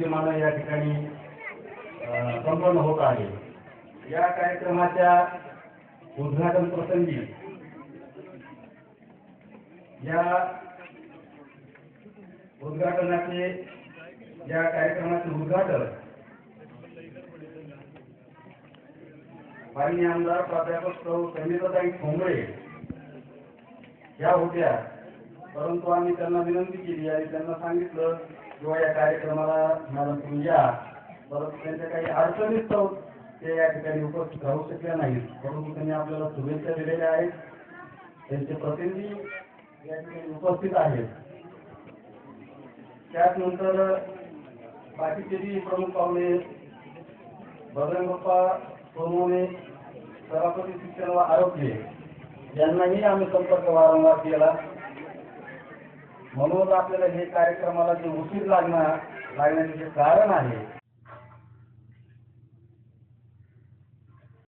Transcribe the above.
विद्यमान या ठिकाणी संपन्न होत आहे. या कार्यक्रमाच्या उद्घाटन प्रसंगी या उद्घाटनाचे या कार्यक्रमाचे उद्घाटन माननीय आमदार प्राध्यापक सौ संगीताताई ठोंबळे या होत्या. परंतु आम्ही त्यांना विनंती केली आणि त्यांना सांगितलं किंवा या कार्यक्रमाला मॅडम तुम्ही या. परंतु त्यांच्या काही अडचणीच ते या ठिकाणी उपस्थित राहू शकल्या नाहीत. परंतु त्यांनी आपल्याला शुभेच्छा दिलेल्या आहेत. त्यांचे प्रतिनिधी या ठिकाणी उपस्थित आहेत. त्याचनंतर बाकीचे जी प्रमुख पाहुणे बजरंग बाप्पा सोनवणे सभापती शिक्षण व आरोग्य यांनाही आम्ही संपर्क वारंवार केला. म्हणून आपल्याला हे कार्यक्रमाला जे उशीर लागणार लागण्याचे जे कारण आहे